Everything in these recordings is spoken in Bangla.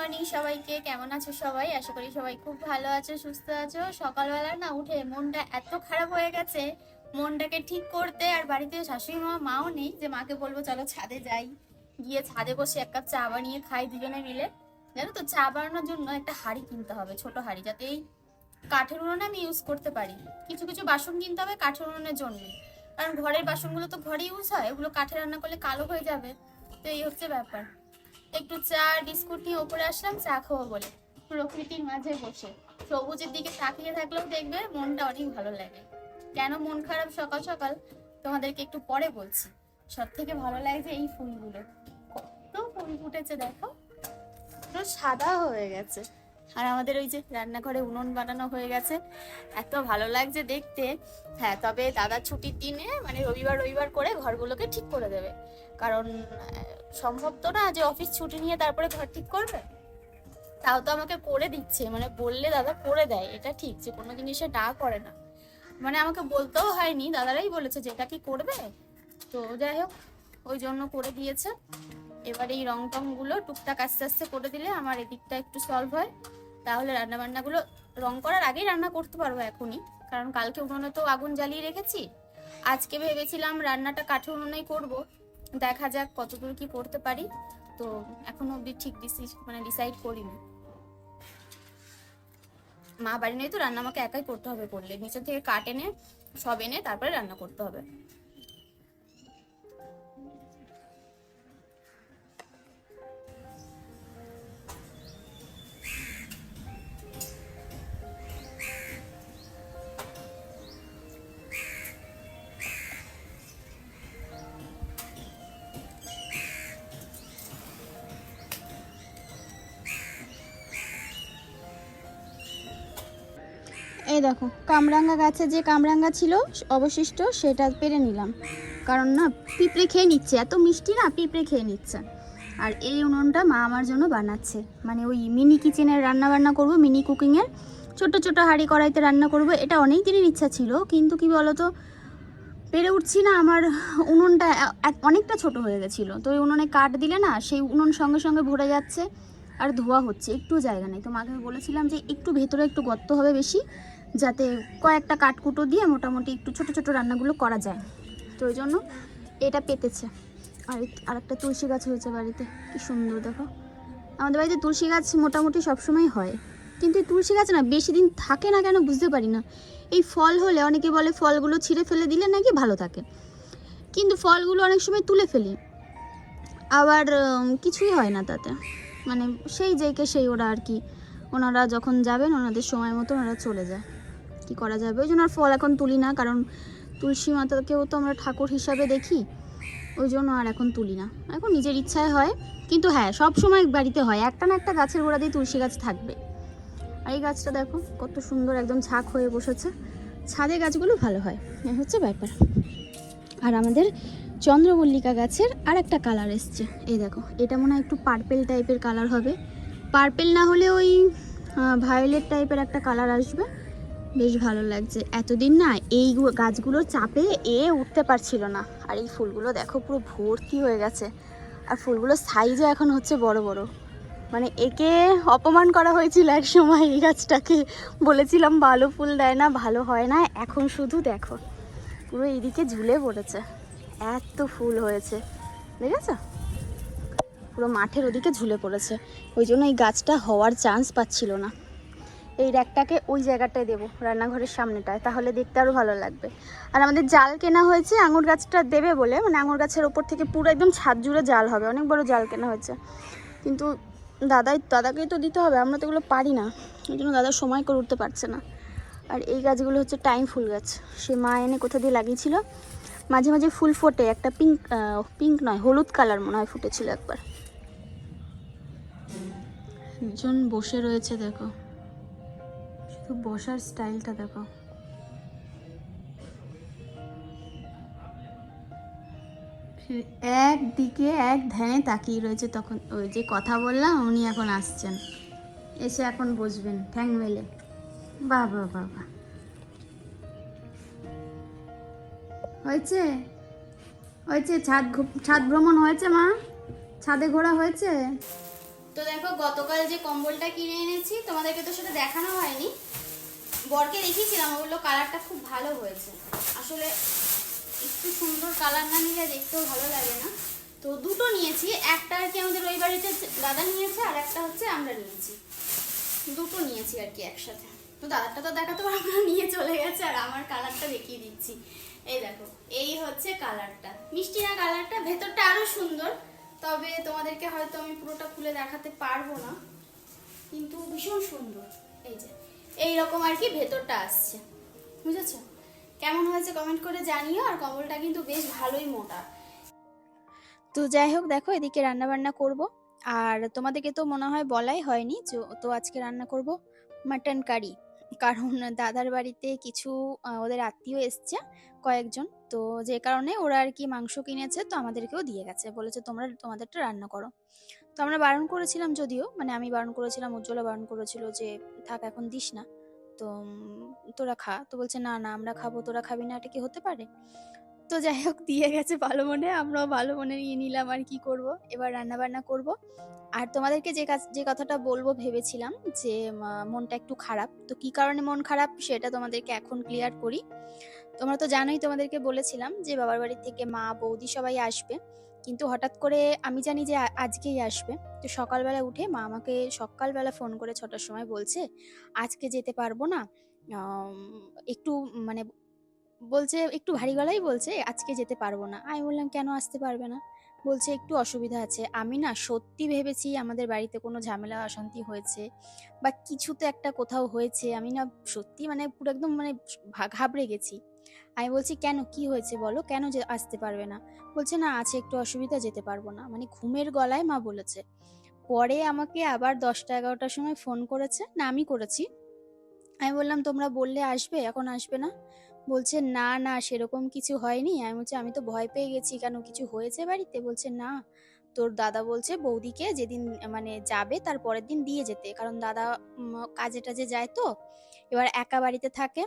মর্নিং সবাইকে, কেমন আছো সবাই? আশা করি সবাই খুব ভালো আছো, সুস্থ আছো। সকালবেলা না উঠে মনটা এত খারাপ হয়ে গেছে, মনটাকে ঠিক করতে আর বাড়িতে শাশুড়ি মা, মাও নেই যে মাকে বলব চলো ছাদে যাই। গিয়ে ছাদে বসে এক কাপ চা বানিয়ে খাই দুজনে মিলে। জানো তো, চা বানানোর জন্য একটা হাঁড়ি কিনতে হবে, ছোট হাঁড়ি, যাতে এই কাঠের উনুনে আমি ইউজ করতে পারি। কিছু কিছু বাসন কিনতে হবে কাঠের উনুনের জন্য। কারণ ঘরের বাসনগুলো তো ঘরে ইউজ হয়, ওগুলো কাঠে রান্না করলে কালো হয়ে যাবে। তো এই হচ্ছে ব্যাপার। একটু চা, বিস্কুট নিয়ে ওপরে আসলাম, চা খাব বলে। প্রকৃতির মাঝে বসে। সবুজের দিকে তাকিয়ে থাকলেও দেখবে মনটা অনেক ভালো লাগে। কেন মন খারাপ সকাল সকাল? তোমাদেরকে একটু পরে বলছি। সব থেকে ভালো লাগে যে এই ফুলগুলো। কত ফুল ফুটেছে দেখো। পুরো সাদা হয়ে গেছে। আর আমাদের ওই যে রান্নাঘরে উনুন বানানো হয়ে গেছে। এত ভালো লাগছে দেখতে। হ্যাঁ তবে দাদা ছুটির দিনে মানে রবিবার রবিবার করে ঘরগুলোকে ঠিক করে দেবে। কারণ সম্ভব তো না যে অফিস ছুটি নিয়ে তারপরে ঘর ঠিক করবে? তাও তো আমাকে করে দিচ্ছে। মানে বললে দাদা করে দেয়। এটা ঠিক যে কোনো জিনিসে না করে না। মানে আমাকে বলতেও হয়নি। দাদারাই বলেছে যে এটা কি করবে? তো যাই হোক, ওই জন্য করে দিয়েছে। এবার এই রং টংগুলো টুকটাক আস্তে আস্তে করে দিলে আমার এদিকটা একটু সলভ হয়। তাহলে রান্নাবান্নাগুলো রং করার আগেই রান্না করতে পারব এখনই। কারণ কালকে উনুনে তো আগুন জ্বালিয়ে রেখেছি। আজকে ভেবেছিলাম রান্নাটা কাঠের উনুনেই করব। দেখা যাক কতদূর কি করতে পারি। তো এখনও অব্দি ঠিক মানে ডিসাইড করিনি। মা বাড়ি নেই তো, রান্না আমাকে একাই করতে হবে করলে। নিচে থেকে কাট এনে সব এনে তারপরে রান্না করতে হবে। কামরাঙ্গা গাছে যে কামরাঙ্গা ছিল, অবশিষ্ট সেটা পেরে নিলাম। কারণ না, পিঁপড়ে খেয়ে নিচ্ছে, এত মিষ্টি না, পিঁপড়ে খেয়ে নিচ্ছে। আর এই উনুনটা মা আমার জন্য বানাচ্ছে। মানে ওই মিনি কিচেনের রান্না বান্না করব মিনি কুকিংয়ের ছোট ছোট হাঁড়ি কড়াইতে রান্না করব, এটা অনেক দিনের ইচ্ছা ছিল, কিন্তু কি বলতো, পেরে উঠছি না, আমার উনুনটা অনেকটা ছোট হয়ে গেছিল। তো ওই উনুনে কাঠ দিলে না, সেই উনুন সঙ্গে সঙ্গে ভরে যাচ্ছে, আর ধোয়া হচ্ছে, একটু জায়গা নেই। তো মাকে বলেছিলাম যে, একটু ভেতরে একটু গর্ত হবে বেশি যাতে কয়েকটা কাঠকুটো দিয়ে মোটামুটি একটু ছোট ছোট রান্নাগুলো করা যায়। তো ওই জন্য এটা পেতেছে। আর আর একটা তুলসী গাছ হয়েছে বাড়িতে। কি সুন্দর, দেখো। আমাদের বাড়িতে তুলসী গাছ মোটামুটি সবসময় হয়। কিন্তু এই তুলসী গাছ না, বেশি দিন থাকে না কেন বুঝতে পারি না। এই ফল হলে, অনেকে বলে ফলগুলো ছিঁড়ে ফেলে দিলে নাকি ভালো থাকে। কিন্তু ফলগুলো অনেক সময় তুলে ফেলি। আবার কিছুই হয় না তাতে। মানে সেই যেকে সেই ওরা আর কি। ওনারা যখন যাবেন, ওনাদের সময় মতো ওনারা চলে যায়। কি করা যাবে? ওই জন্য আর ফল এখন তুলি না, কারণ তুলসী মাতাকেও তো আমরা ঠাকুর হিসাবে দেখি, ওই জন্য আর এখন তুলি না। এখন নিজের ইচ্ছায় হয়, কিন্তু হ্যাঁ সব সময় বাড়িতে হয়। একটা না একটা গাছের গোড়া দিয়ে তুলসী গাছ থাকবে। আর এই গাছটা দেখো, কত সুন্দর একদম ঝাঁক হয়ে বসেছে। ছাদে গাছগুলো ভালো হয়, এই হচ্ছে ব্যাপার। আর আমাদের চন্দ্রমল্লিকা গাছের আর একটা কালার এসছে। এই দেখো, এটা মনে হয় একটু পার্পেল টাইপের কালার হবে। পার্পেল না হলে ওই ভায়োলেট টাইপের একটা কালার আসবে। বেশ ভালো লাগছে। এতদিন না এই গাছগুলোর চাপে এ উঠতে পারছিল না। আর এই ফুলগুলো দেখো পুরো ভর্তি হয়ে গেছে। আর ফুলগুলো সাইজও এখন হচ্ছে বড় বড়। মানে একে অপমান করা হয়েছিল এক সময় এই গাছটাকে। বলেছিলাম, ভালো ফুল দেয় না, ভালো হয় না, এখন শুধু দেখো। পুরো এইদিকে ঝুলে পড়েছে। এত ফুল হয়েছে। দেখেছ? পুরো মাঠের ওদিকে ঝুলে পড়েছে। ওই জন্য এই গাছটা হওয়ার চান্স পাচ্ছিল না। এই র্যাকটাকে ওই জায়গাটায় দেবো, রান্নাঘরের সামনেটায়, তাহলে দেখতে আরও ভালো লাগবে। আর আমাদের জাল কেনা হয়েছে, আঙুর গাছটা দেবে বলে মানে আঙুর গাছের ওপর থেকে পুরো একদম ছাদ জুড়ে জাল হবে, অনেক বড় জাল কেনা হয়েছে। কিন্তু দাদাই, দাদাকেই তো দিতে হবে, আমরা তো এগুলো পারি না ওই জন্য দাদা সময় করে উঠতে পারছে না। আর এই গাছগুলো হচ্ছে টাইম ফুল গাছ, সে মা এনে কোথা দিয়ে লাগিয়েছিল? মাঝে মাঝে ফুল ফোটে, একটা পিঙ্ক পিঙ্ক নয়, হলুদ কালার মনে হয় ফুটেছিল একবার। একজন বসে রয়েছে, দেখো। শুধু বসার স্টাইলটা দেখো একদিকে এক ধ্যানে তাকিয়ে রয়েছে তখন ওই যে কথা বললাম, উনি এখন আসছেন। এসে এখন বসবেন, ঠ্যাং মেলে। বাহ বাহ হয়েছে? হয়েছে? ছাদ ছাদ ভ্রমণ হয়েছে, মা? ছাদে ঘোরা হয়েছে? তো দেখো, গতকাল যে কম্বলটা কিনে এনেছি, তোমাদেরকে তো সেটা দেখানো হয়নি। বরকে দেখিয়েছিলাম ওগুলো কালারটা খুব ভালো হয়েছে। আসলে একটু সুন্দর কালার না নিলে দেখতেও ভালো লাগে না। তো দুটো নিয়েছি, একটা আর কি আমাদের ওই বাড়িতে দাদা নিয়েছে আর একটা হচ্ছে আমরা নিয়েছি। দুটো নিয়েছি আর কি একসাথে। তো দাদারটা তো দেখাতে পারব নিয়ে চলে গেছে আর আমার কালারটা দেখিয়ে দিচ্ছি। এই দেখো, এই হচ্ছে কালারটা মিষ্টি না কালারটা ভেতরটা আরও সুন্দর, তবে তোমাদেরকে হয়তো আমি পুরোটা খুলে দেখাতে পারব না। কিন্তু ভীষণ সুন্দর, এই যে। এই রকম আর কি ভেতরটা আসছে। বুঝেছ? কেমন হয়েছে কমেন্ট করে জানিও, আর কম্বলটা কিন্তু বেশ ভালোই মোটা। তো যাই হোক, দেখো, এদিকে রান্না বান্না করব। আর তোমাদেরকে তো মনে হয় বলাই হয়নি তো আজকে রান্না করব মাটন কারি কারণ দাদার বাড়িতে কিছু ওদের আত্মীয় এসছে, কয়েকজন। তো যে কারণে ওরা আর কি মাংস কিনেছে, তো আমাদেরকেও দিয়ে গেছে। বলেছে, তোমরা, তোমাদেরটা রান্না করো। তো আমরা বারণ করেছিলাম যদিও মানে আমি বারণ করেছিলাম উজ্জ্বলা বারণ করেছিল যে, থাক, এখন দিস না। তো তোরা খা। তো বলছে, না না, আমরা খাব, তোরা খাবি না, এটা কি হতে পারে? তো যাই হোক, দিয়ে গেছে ভালো মনে, আমরাও ভালো মনে নিয়ে নিলাম আর কি করব। এবার রান্না বান্না করব। আর তোমাদেরকে যে কাজ, যে কথাটা বলব ভেবেছিলাম যে মনটা একটু খারাপ। তো কি কারণে মন খারাপ সেটা তোমাদেরকে এখন ক্লিয়ার করি। তোমরা তো জানোই, তোমাদেরকে বলেছিলাম যে, বাবার বাড়ি থেকে মা, বৌদি সবাই আসবে। কিন্তু হঠাৎ করে আমি জানি যে আজকেই আসবে। তো সকালবেলা উঠে মা আমাকে সকালবেলা ফোন করে ছটার সময় বলছে, আজকে যেতে পারব না। একটু মানে বলছে, একটু ভারী গলায় বলছে, আজকে যেতে পারব না। আমি বললাম, কেন আসতে পারবে না? বলছে, একটু অসুবিধা আছে। আমি না সত্যি ভেবেছি আমাদের বাড়িতে কোনো ঝামেলা, অশান্তি হয়েছে বা কিছু তো একটা কোথাও হয়েছে। আমি না সত্যি মানে পুরো একদম মানে ঘাবড়ে গেছি। আমি বলছি, কেন? কি হয়েছে বলো? কেন যে আসতে পারবে না? বলছে, না, আছে, একটু অসুবিধা, যেতে পারব না। মানে ঘুমের গলায় মা বলেছে। পরে আমাকে আবার দশটা এগারোটার সময় ফোন করেছে। না, আমি করেছি। আমি বললাম, তোমরা বললে আসবে, এখন আসবে না? বলছে, না না, সেরকম কিছু হয়নি। আমি বলছি, আমি তো ভয় পেয়ে গেছি, কেন কিছু হয়েছে বাড়িতে? বলছে, না, তোর দাদা বলছে বৌদিকে যেদিন মানে যাবে, তার পরের দিন দিয়ে যেতে। কারণ দাদা কাজে টাজে যায় তো। এবার একা বাড়িতে থাকে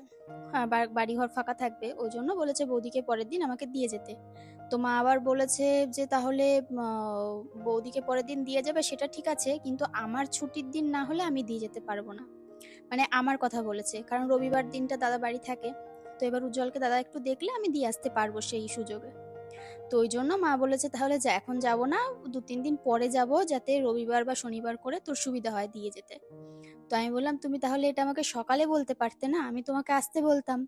হ্যাঁ, বা- বাড়িঘর ফাঁকা থাকবে ওই জন্য বলেছে বৌদিকে পরের দিন আমাকে দিয়ে যেতে। তো মা আবার বলেছে যে তাহলে বৌদিকে পরের দিন দিয়ে যাবে সেটা ঠিক আছে কিন্তু আমার ছুটির দিন না হলে আমি দিয়ে যেতে পারব না। মানে আমার কথা বলেছে কারণ রবিবার দিনটা দাদা বাড়ি থাকে তো এবার উজ্জ্বলকে দাদা একটু দেখলে আমি দিয়ে আসতে পারব সেই সুযোগে। তো ওই জন্য মা বলেছে তাহলে যা এখন যাব না দু তিন দিন পরে যাব যাতে রবিবার বা শনিবার করে তোর সুবিধা হয় দিয়ে যেতে। তো আমি বললাম, তুমি তাহলে এটা আমাকে সকালে বলতে পারতে না? আমি তোমাকে আসতে বলতাম।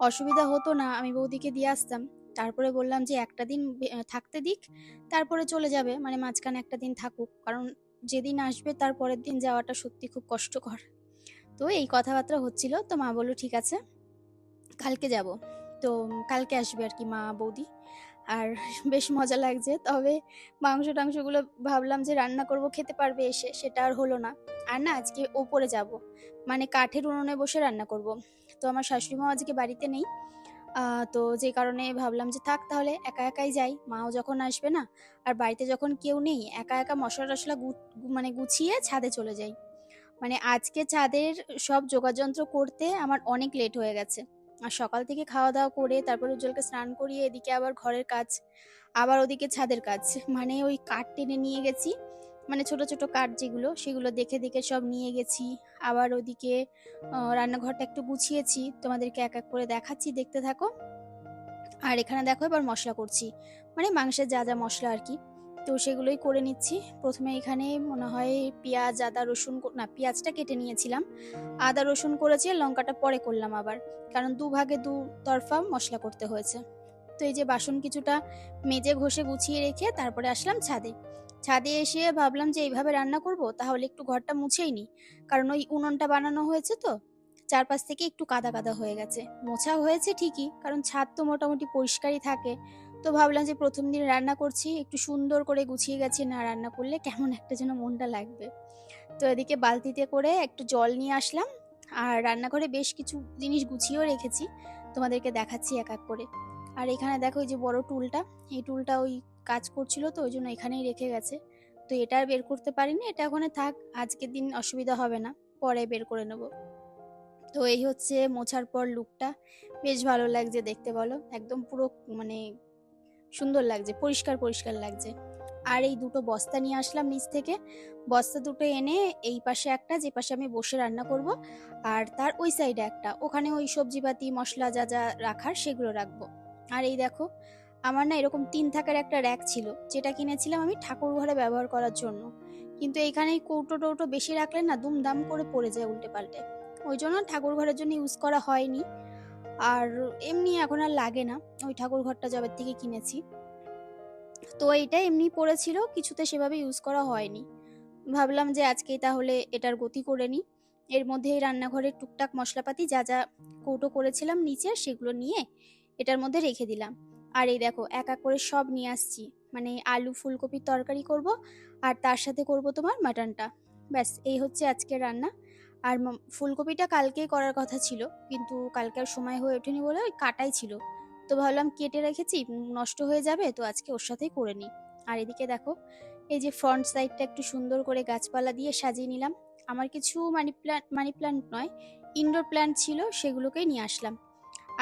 অসুবিধা হতো না, আমি বৌদিকে দিয়ে আসতাম। তারপরে বললাম যে, একটা দিন থাকতে দিক, তারপরে চলে যাবে মানে মাঝখানে একটা দিন থাকুক। কারণ যেদিন আসবে তার পরের দিন যাওয়াটা সত্যি খুব কষ্টকর। তো এই কথাবার্তা হচ্ছিল। তো মা বলল, ঠিক আছে, কালকে যাব। তো কালকে আসবে আর কি মা, বৌদি। আর বেশ মজা লাগছে। তবে মাংস টাংসগুলো ভাবলাম যে, রান্না করব, খেতে পারবে এসে, সেটা আর হলো না। আর না আজকে ওপরে যাব। মানে কাঠের উনুনে বসে রান্না করব। তো আমার শাশুড়ি মা আজকে বাড়িতে নেই। তো যে কারণে ভাবলাম যে থাক তাহলে একা একাই যাই। মাও যখন আসবে না, আর বাড়িতে যখন কেউ নেই, একা একা মশলা টশলা মানে গুছিয়ে ছাদে চলে যাই। মানে আজকে ছাদের সব যোগাযন্ত্র করতে আমার অনেক লেট হয়ে গেছে। আর সকাল থেকে খাওয়া দাওয়া করে, তারপর উজ্জ্বলকে স্নান করিয়ে, এদিকে আবার ঘরের কাজ, আবার ওদিকে ছাদের কাজ। মানে ওই কাঠ টেনে নিয়ে গেছি। মানে ছোট ছোট কাঠ যেগুলো, সেগুলো দেখে দেখে সব নিয়ে গেছি। আবার ওদিকে রান্নাঘরটা একটু গুছিয়েছি। তোমাদেরকে এক এক করে দেখাচ্ছি, দেখতে থাকো। আর এখানে দেখো এবার মশলা করছি। মানে মাংসের যা যা মশলা আর কি। তো সেগুলোই করে নিচ্ছি। প্রথমে এখানে মনে হয় পেঁয়াজ, আদা, রসুন না, পেঁয়াজটা কেটে নিয়েছিলাম। আদা, রসুন করেছি লঙ্কাটা পরে করলাম আবার। কারণ দু ভাগে দু তরফা মশলা করতে হয়েছে। তো এই যে বাসন কিছুটা মেজে, ঘষে, গুছিয়ে রেখে তারপরে আসলাম ছাদে। ছাদে এসে ভাবলাম যে এইভাবে রান্না করব, তাহলে একটু ঘরটা মুছেই নি। কারণ ওই উনুনটা বানানো হয়েছে তো, চারপাশ থেকে একটু কাদা কাদা হয়ে গেছে। মোছা হয়েছে ঠিকই, কারণ ছাদ তো মোটামুটি পরিষ্কারই থাকে। তো ভাবলাম যে প্রথম দিন রান্না করছি, একটু সুন্দর করে গুছিয়ে গেছি, না রান্না করলে কেমন একটা যেন মনটা লাগবে। তো এদিকে বালতিতে করে একটু জল নিয়ে আসলাম, আর রান্নাঘরে বেশ কিছু জিনিস গুছিয়েও রেখেছি, তোমাদেরকে দেখাচ্ছি এক এক করে। আর এখানে দেখো এই যে বড় টুলটা, এই টুলটা ওই কাজ করছিল তো, ওই জন্য এখানেই রেখে গেছে। তো এটা আর বের করতে পারিনি, এটা ওখানে থাক, আজকের দিন অসুবিধা হবে না, পরে বের করে নেব। তো এই হচ্ছে মোছার পর লুকটা, বেশ ভালো লাগছে দেখতে বলো, একদম পুরো মানে সুন্দর লাগছে, পরিষ্কার পরিষ্কার লাগছে। আর এই দুটো বস্তা নিয়ে আসলাম নিচ থেকে, বস্তা দুটো এনে এই পাশে একটা, যে পাশে আমি বসে রান্না করব, আর তার ওই সাইডে একটা, ওখানে ওই সবজিপাতি, মশলা যা যা রাখার সেগুলো রাখব। আর এই দেখো আমার না এরকম তিন থাকার একটা র্যাক ছিল, যেটা কিনেছিলাম আমি ঠাকুর ঘরে ব্যবহার করার জন্য। কিন্তু এইখানে এই কৌটো টৌটো বেশি রাখলে না দুমদাম করে পড়ে যায় উল্টে পাল্টে ওই জন্য ঠাকুর ঘরের জন্য ইউজ করা হয়নি। আর এমনি এখন আর লাগে না, ওই ঠাকুর ঘরটা জবের থেকে কিনেছি। তো এইটা এমনি পড়েছিল, কিছুতে সেভাবে ইউজ করা হয়নি। ভাবলাম যে আজকেই তাহলে এটার গতি করে নিই। এর মধ্যে এই রান্নাঘরের টুকটাক মশলাপাতি যা যা কৌটো করেছিলাম নিচে সেগুলো নিয়ে এটার মধ্যে রেখে দিলাম। আর এই দেখো, এক এক করে সব নিয়ে আসছি। মানে আলু ফুলকপির তরকারি করব আর তার সাথে করব তোমার মাটনটা। ব্যাস, এই হচ্ছে আজকের রান্না। আর ফুলকপিটা কালকেই করার কথা ছিল, কিন্তু কালকে আর সময় হয়ে ওঠেনি বলে ওই কাটাই ছিল। তো ভাবলাম কেটে রেখেছি, নষ্ট হয়ে যাবে, তো আজকে ওর সাথেই করে নিই। আর এদিকে দেখো, এই যে ফ্রন্ট সাইডটা একটু সুন্দর করে গাছপালা দিয়ে সাজিয়ে নিলাম। আমার কিছু মানি প্ল্যান্ট মানি প্ল্যান্ট নয় ইনডোর প্ল্যান্ট ছিল, সেগুলোকেই নিয়ে আসলাম।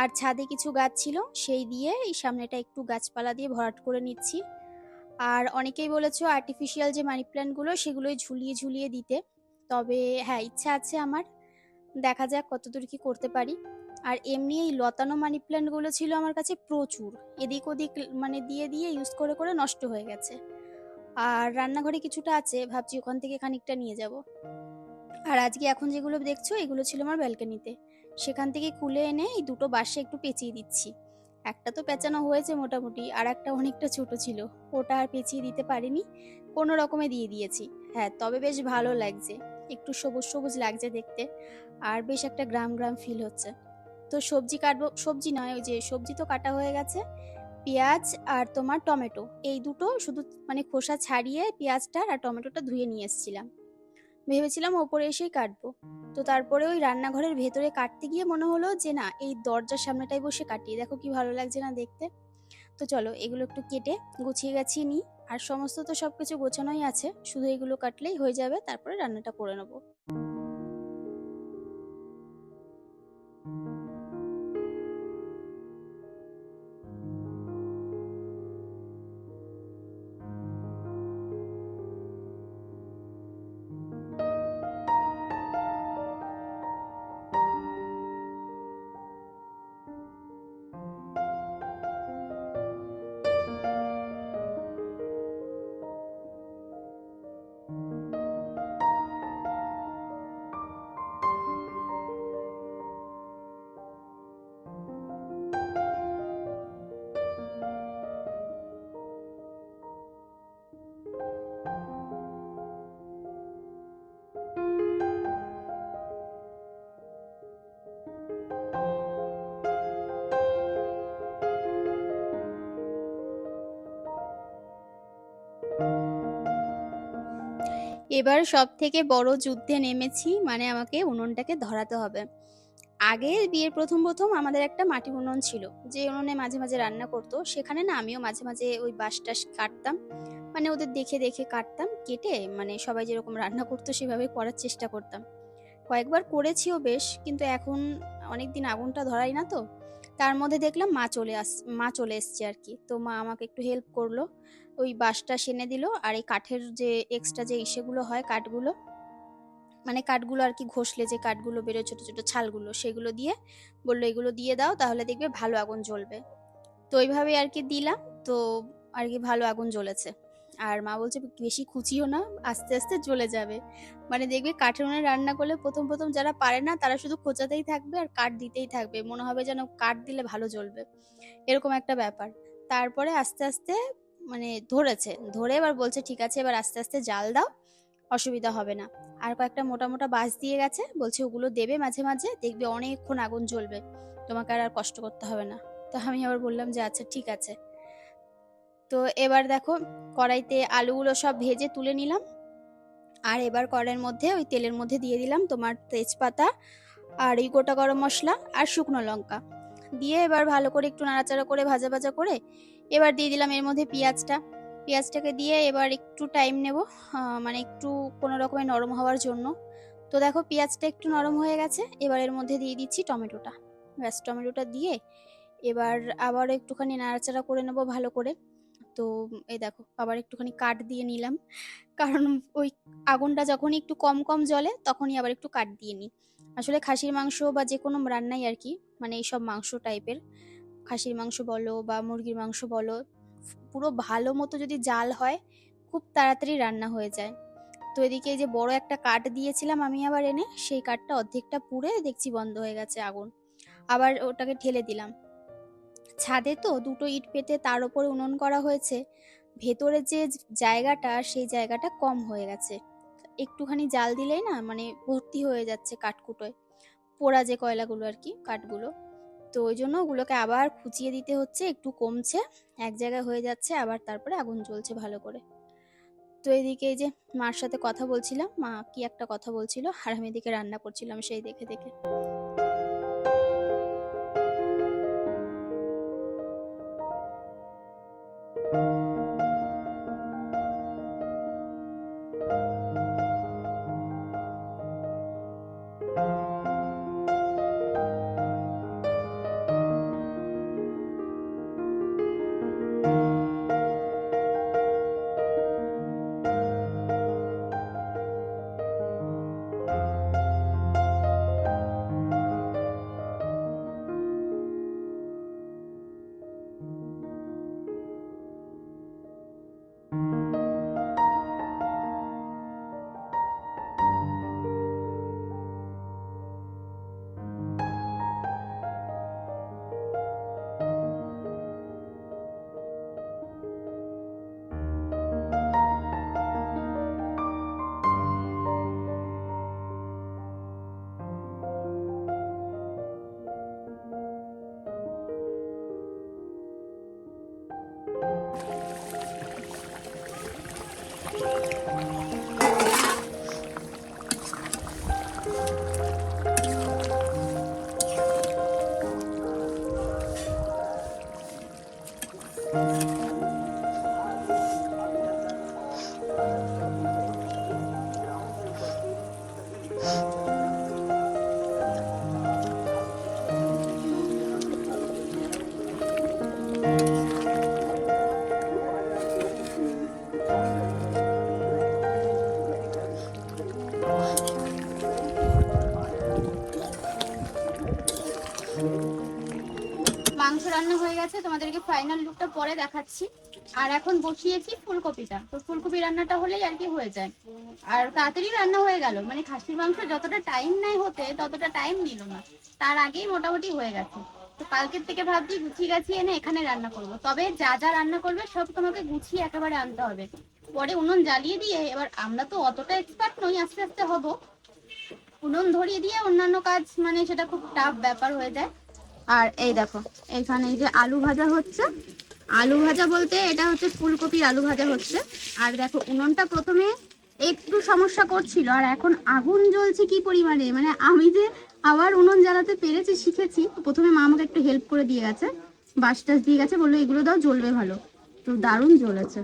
আর ছাদে কিছু গাছ ছিল, সেই দিয়ে এই সামনেটা একটু গাছপালা দিয়ে ভরাট করে নিচ্ছি। আর অনেকেই বলেছ আর্টিফিশিয়াল যে মানি প্ল্যান্টগুলো সেগুলোই ঝুলিয়ে ঝুলিয়ে দিতে। তবে হ্যাঁ ইচ্ছা আছে আমার। দেখা যাক কতদূর কি করতে পারি। আর এমনি এই লতানো মানি প্ল্যান্টগুলো ছিল আমার কাছে প্রচুর। এদিক ওদিক মানে দিয়ে দিয়ে ইউজ করে করে নষ্ট হয়ে গেছে। আর রান্নাঘরে কিছুটা আছে, ভাবছি ওখান থেকে খানিকটা নিয়ে যাব। আর আজকে এখন যেগুলো দেখছ, এগুলো ছিল আমার ব্যালকনিতে সেখান থেকে খুলে এনে এই দুটো বাসে একটু পেঁচিয়ে দিচ্ছি। একটা তো পেঁচানো হয়েছে মোটামুটি, আর একটা অনেকটা ছোট ছিল। ওটা আর পেঁচিয়ে দিতে পারিনি, কোনো রকমে দিয়ে দিয়েছি। হ্যাঁ তবে বেশ ভালো লাগছে, একটু সবুজ সবুজ লাগছে দেখতে, আর বেশ একটা গ্রাম গ্রাম ফিল হচ্ছে। তো সবজি কাটবো, সবজি নয়, ওই যে সবজি তো কাটা হয়ে গেছে, পেঁয়াজ আর তোমার টমেটো। এই দুটো শুধু মানে খোসা ছাড়িয়ে পেঁয়াজটা আর টমেটোটা ধুয়ে নিয়ে এসেছিলাম। ভেবেছিলাম ওপরে এসেই কাটবো। তো তারপরে ওই রান্নাঘরের ভেতরে কাটতে গিয়ে মনে হলো যে, না, এই দরজার সামনেটাই বসে কাটিয়ে দেখো কি ভালো লাগছে না দেখতে। তো চলো, এগুলো একটু কেটে গুছিয়ে গেছি নি আর সমস্ত তো সব কিছু গোছানোই আছে। শুধু এগুলো কাটলেই হয়ে যাবে, তারপরে রান্নাটা করে নেব। এবার সব থেকে বড় যুদ্ধে নেমেছি মানে আমাকে উনুনটাকে ধরাতে হবে। আগে বিয়ের প্রথম প্রথম আমাদের একটা মাটি উনুন ছিল, যে উনুনে মাঝে মাঝে রান্না করতো। সেখানে না আমিও মাঝে মাঝে ওই বাঁশ টাস কাটতাম মানে ওদের দেখে দেখে কাটতাম, কেটে মানে সবাই যেরকম রান্না করতো সেভাবে করার চেষ্টা করতাম। কয়েকবার করেছিও বেশ, কিন্তু এখন অনেক দিন আগুনটা ধরাই না তো, তার মধ্যে দেখলাম মা চলে আস, মা চলে এসছে আর কি। তো মা আমাকে একটু হেল্প করল। ওই বাঁশটা সেনে দিল আর এই কাঠের যে এক্সট্রা যে ইসেগুলো হয় কাঠগুলো মানে কাঠগুলো আর কি ঘষলে যে কাঠগুলো বেরোয় ছোট ছোট ছালগুলো, সেগুলো দিয়ে বলল এগুলো দিয়ে দাও তাহলে দেখবে ভালো আগুন জ্বলবে। তো ওইভাবে আর কি দিলাম, তো আর কি ভালো আগুন জ্বলেছে। আর মা বলছে, বেশি খুচিও না, আস্তে আস্তে জ্বলে যাবে। মানে দেখবে কাঠের উনুনে রান্না করলে প্রথম প্রথম যারা পারে না, তারা শুধু খোঁচাতেই থাকবে আর কাঠ দিতেই থাকবে। মনে হবে যেন কাঠ দিলে ভালো জ্বলবে। এরকম একটা ব্যাপার। তারপরে আস্তে আস্তে মানে ধরেছে, ধরে এবার বলছে, ঠিক আছে, এবার আস্তে আস্তে জাল দাও, অসুবিধা হবে না। আর কয়েকটা মোটা মোটা বাঁশ দিয়ে গেছে, বলছে, ওগুলো দেবে মাঝে মাঝে, দেখবে অনেকক্ষণ আগুন জ্বলবে, তোমাকে আর আর কষ্ট করতে হবে না। তো আমি আবার বললাম যে আচ্ছা ঠিক আছে। তো এবার দেখো, কড়াইতে আলুগুলো সব ভেজে তুলে নিলাম। আর এবার কড়াইয়ের মধ্যে, ওই তেলের মধ্যে দিয়ে দিলাম তোমার তেজপাতা আর এই গোটা গরম মশলা আর শুকনো লঙ্কা। দিয়ে এবার ভালো করে একটু নাড়াচাড়া করে, ভাজা ভাজা করে এবার দিয়ে দিলাম এর মধ্যে পেঁয়াজটা। পেঁয়াজটাকে দিয়ে এবার একটু টাইম নেব মানে একটু কোনো রকমের নরম হওয়ার জন্য। তো দেখো পেঁয়াজটা একটু নরম হয়ে গেছে, এবার এর মধ্যে দিয়ে দিচ্ছি টমেটোটা। ব্যাস, টমেটোটা দিয়ে এবার আবার একটুখানি নাড়াচাড়া করে নেব ভালো করে। তো এই দেখো, আবার একটুখানি কাঠ দিয়ে নিলাম। কারণ ওই আগুনটা যখনই একটু কম কম জ্বলে, তখনই আবার একটু কাঠ দিয়ে নিই। আসলে খাসির মাংস বা যে কোনো রান্নাই আর কি মানে এইসব মাংস টাইপের খাসির মাংস বলো বা মুরগির মাংস বলো, পুরো ভালো মতো যদি জাল হয়, খুব তাড়াতাড়ি রান্না হয়ে যায়। তো এদিকে যে বড় একটা কাঠ দিয়েছিলাম আমি আবার এনে, সেই কাঠটা অর্ধেকটা পুড়ে দেখছি বন্ধ হয়ে গেছে আগুন। আবার ওটাকে ঠেলে দিলাম। ছাদে তো দুটো ইট পেতে তার উপরে উনুন করা হয়েছে। ভেতরে যে জায়গাটা, সেই জায়গাটা কম হয়ে গেছে। একটুখানি জাল দিলেই না মানে ভর্তি হয়ে যাচ্ছে কাঠকুটোয়। পোড়া যে কয়লাগুলো আর কি, কাঠগুলো। তো ওই জন্য ওগুলোকে আবার খুঁচিয়ে দিতে হচ্ছে, একটু কমছে, এক জায়গায় হয়ে যাচ্ছে, আবার তারপরে আগুন জ্বলছে ভালো করে। তো এদিকে যে মার সাথে কথা বলছিলাম, মা কি একটা কথা বলছিল, আর আমি এদিকে রান্না করছিলাম সেই দেখে দেখে। ফাইনাল লুকটা পরে দেখাচ্ছি। আর এখন বসিয়েছি ফুলকপিটা। তো ফুলকপি রান্নাটা হলেই আর কি হয়ে যায়। আর তাড়াতাড়ি রান্না হয়ে গেল। মানে খাসির মাংস যতটা টাইম নেয় হতে, ততটা টাইম নিল না। তার আগেই মোটামুটি হয়ে গেছে। তো কালকের থেকে ভাবছি গুছিয়ে গাছিয়ে এনে এখানে রান্না করব। তবে যা যা রান্না করবে সব তোমাকে গুছিয়ে একেবারে আনতে হবে। পরে উনুন জ্বালিয়ে দিয়ে এবার আমরা তো অতটা এক্সপার্ট নই, আস্তে আস্তে হব। উনুন ধরিয়ে দিয়ে অন্যান্য কাজ মানে সেটা খুব টাফ ব্যাপার হয়ে যায়। আর এই দেখো, এখানে এই যে আলু ভাজা হচ্ছে। আলু ভাজা বলতে এটা হচ্ছে ফুলকপির আলু ভাজা হচ্ছে। আর দেখো, উনুনটা প্রথমে একটু সমস্যা করছিল, আর এখন আগুন জ্বলছে কি পরিমাণে? মানে আমি যে আবার উনুন জ্বালাতে পেরেছি, শিখেছি। প্রথমে মা আমাকে একটু হেল্প করে দিয়ে গেছে বাস টাস দিয়ে গেছে, বলল, এগুলো দাও, জ্বলবে ভালো। তো দারুণ জ্বলেছে।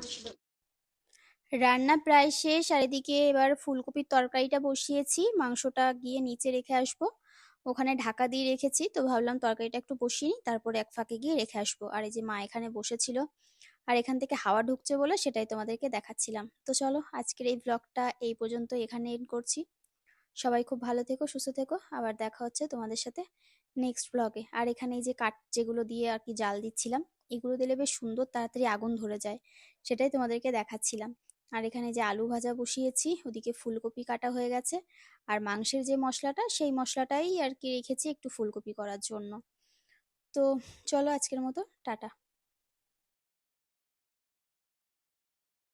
রান্না প্রায় শেষ, আর এদিকে এবার ফুলকপির তরকারিটা বসিয়েছি, মাংসটা গিয়ে নিচে রেখে আসব। ওখানে ঢাকা দিয়ে রেখেছি, তো ভাবলাম তরকারিটা একটু বসিয়ে নিই, তারপরে এক ফাঁকে গিয়ে রেখে আসব। আর এই যে মা এখানে বসেছিল, আর এখান থেকে হাওয়া ঢুকছে বলে সেটাই তোমাদেরকে দেখাচ্ছিলাম। তো চলো আজকের এই ব্লগটা এই পর্যন্ত এখানে এন্ড করছি। সবাই খুব ভালো থেকো, সুস্থ থেকো, আবার দেখা হচ্ছে তোমাদের সাথে নেক্সট ব্লগে আর এখানে এই যে কাঠ যেগুলো দিয়ে আর কি জাল দিচ্ছিলাম, এগুলো দিলে বেশ সুন্দর তাড়াতাড়ি আগুন ধরে যায়, সেটাই তোমাদেরকে দেখাচ্ছিলাম। আর এখানে যে আলু ভাজা বসিয়েছি, ওদিকে ফুলকপি কাটা হয়ে গেছে আর মাংসের যে মশলাটা, সেই মশলাটাই আর কি রেখেছি একটু ফুলকপি করার জন্য। তো চলো আজকের মতো, টাটা।